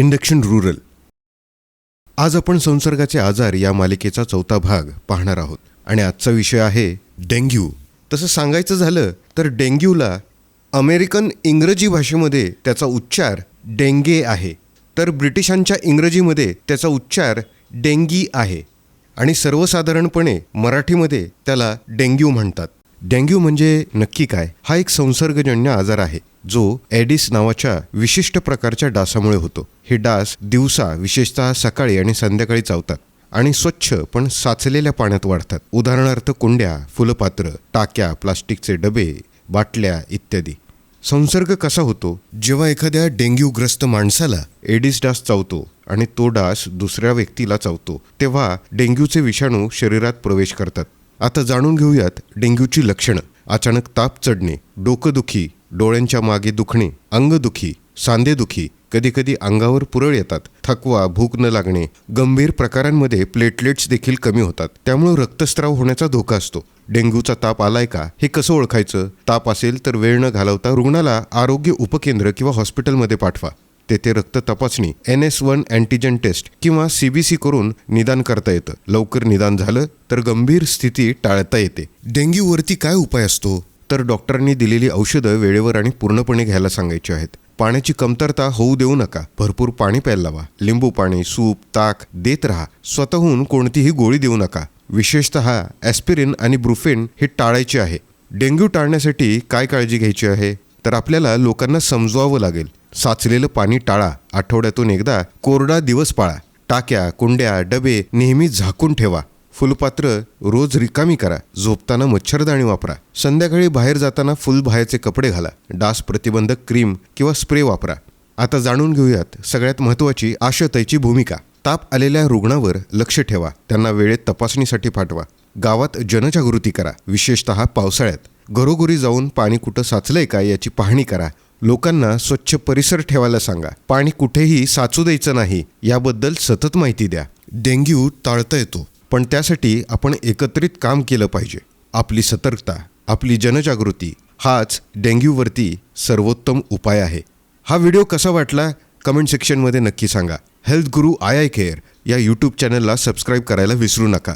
Induction rural. आज आपण संसर्गाचे आजार या मालिकेचा चौथा भाग पाहणार आहोत. आणि आजचा विषय आहे डेंग्यू. तसं सांगायचं झालं तर डेंग्यूला अमेरिकन इंग्रजी भाषेमध्ये त्याचा उच्चार डेंगे आहे. तर ब्रिटिशांच्या इंग्रजीमध्ये त्याचा उच्चार डेंगी आहे. आणि सर्वसाधारणपणे मराठीमध्ये त्याला डेंग्यू म्हणतात. डेंग्यू म्हणजे नक्की काय? हा एक संसर्गजन्य आजार आहे जो ॲडिस नावाच्या विशिष्ट प्रकारच्या डासामुळे होतो. हे डास दिवसा विशेषतः सकाळी आणि संध्याकाळी चावतात आणि स्वच्छ पण साचलेल्या पाण्यात वाढतात. उदाहरणार्थ कुंड्या फुलपात्र टाक्या प्लास्टिकचे डबे बाटल्या इत्यादी. संसर्ग कसा होतो? जेव्हा एखाद्या डेंग्यूग्रस्त माणसाला एडिस डास चावतो आणि तो डास दुसऱ्या व्यक्तीला चावतो तेव्हा डेंग्यूचे विषाणू शरीरात प्रवेश करतात. आता जाणून घेऊयात डेंग्यूची लक्षणं. अचानक ताप चढणे डोकंदुखी डोळ्यांच्या मागे दुखणे अंगदुखी सांधेदुखी कधीकधी अंगावर पुरळ येतात थकवा भूक न लागणे गंभीर प्रकारांमध्ये प्लेटलेट्स देखील कमी होतात. त्यामुळे रक्तस्राव होण्याचा धोका असतो. डेंग्यूचा ताप आलाय का? हे कसं ओळखायचं? ताप असेल तर वेळ न घालवता रुग्णाला आरोग्य उपकेंद्र किंवा हॉस्पिटलमध्ये पाठवा. तेथे रक्त तपासणी N S one antigen test किंवा सीबीसी करून निदान करता येतं. लवकर निदान झालं तर गंभीर स्थिती टाळता येते. डेंग्यूवरती काय उपाय असतो? तर डॉक्टरांनी दिलेली औषधं वेळेवर आणि पूर्णपणे घ्यायला सांगायची आहेत. पाण्याची कमतरता होऊ देऊ नका. भरपूर पाणी प्यायला लावा. लिंबू पाणी सूप ताक देत राहा. स्वतःहून कोणतीही गोळी देऊ नका. विशेषतः ॲस्पिरिन आणि ब्रुफेन हे टाळायचे आहे. डेंग्यू टाळण्यासाठी काय काळजी घ्यायची आहे? तर आपल्याला लोकांना समजवावं लागेल. साचलेलं पाणी टाळा. आठवड्यातून एकदा कोरडा दिवस पाळा. टाक्या कुंड्या डबे नेहमी झाकून ठेवा. फुलपात्र रोज रिकामी करा. झोपताना मच्छरदाणी वापरा. संध्याकाळी बाहेर जाताना फुलबाहेरचे कपडे घाला. डास प्रतिबंधक क्रीम किंवा स्प्रे वापरा. आता जाणून घेऊयात सगळ्यात महत्त्वाची आशताईची भूमिका. ताप आलेल्या रुग्णावर लक्ष ठेवा. त्यांना वेळेत तपासणीसाठी पाठवा. गावात जनजागृती करा. विशेषतः पावसाळ्यात. घरोघरी जाऊन पाणी कुठं साचलंय का याची पाहणी करा. लोकांना स्वच्छ परिसर ठेवायला सांगा. पाणी कुठेही साचू द्यायचं नाही याबद्दल सतत माहिती द्या. डेंग्यू टाळता येतो पण त्यासाठी आपण एकत्रित काम केलं पाहिजे. आपली सतर्कता आपली जनजागृती हाच डेंग्यूवरती सर्वोत्तम उपाय आहे. हा व्हिडिओ कसा वाटला? कमेंट सेक्शनमध्ये नक्की सांगा. Health guru eye eye care या यूट्यूब चॅनलला सबस्क्राईब करायला विसरू नका.